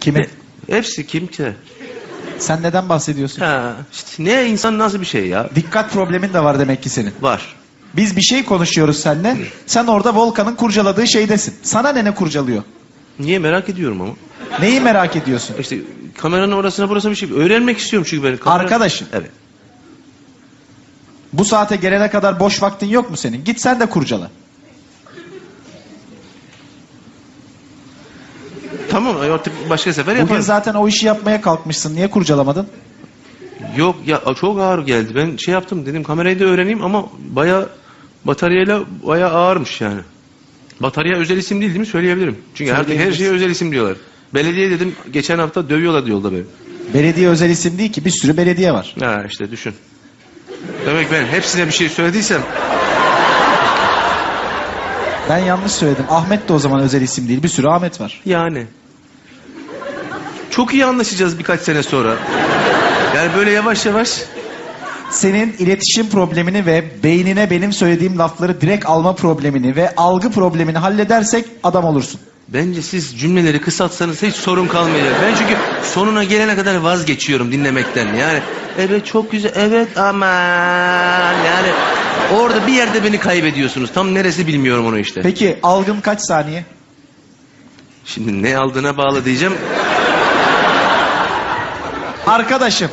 Kimin? Hepsi kim ki? Sen neden bahsediyorsun? Ha, işte ne insan nasıl bir şey ya? Dikkat problemin de var demek ki senin. Var. Biz bir şey konuşuyoruz seninle. Sen orada Volkan'ın kurcaladığı şeydesin. Sana ne ne kurcalıyor? Niye merak ediyorum ama. Neyi merak ediyorsun? İşte kameranın orasına burasına bir şey öğrenmek istiyorum çünkü ben. Kamera... Arkadaşım. Evet. Bu saate gelene kadar boş vaktin yok mu senin? Git sen de kurcala. Tamam artık başka sefer Bugün yaparız. zaten o işi yapmaya kalkmışsın. Niye kurcalamadın? Yok ya çok ağır geldi. Ben şey yaptım dedim kamerayı da öğreneyim ama baya bataryayla baya ağırmış yani. Batarya özel isim değil değil mi? Söyleyebilirim. Çünkü her Söyleyebilirsin. şeye özel isim diyorlar. Belediye dedim geçen hafta dövüyorlar yolda beni. Belediye özel isim değil ki. Bir sürü belediye var. Ha işte düşün. Demek ben hepsine bir şey söylediysem Ben yanlış söyledim. Ahmet de o zaman özel isim değil. Bir sürü Ahmet var. yani. Çok iyi anlaşacağız birkaç sene sonra. Yani böyle yavaş yavaş Senin iletişim problemini ve beynine benim söylediğim lafları direkt alma problemini ve algı problemini halledersek adam olursun. Bence siz cümleleri kısaltsanız hiç sorun kalmayacak. Ben çünkü sonuna gelene kadar vazgeçiyorum dinlemekten. Yani evet çok güzel evet aman yani orada bir yerde beni kaybediyorsunuz. Tam neresi bilmiyorum onu işte. Peki algım kaç saniye? Şimdi ne aldığına bağlı diyeceğim. Arkadaşım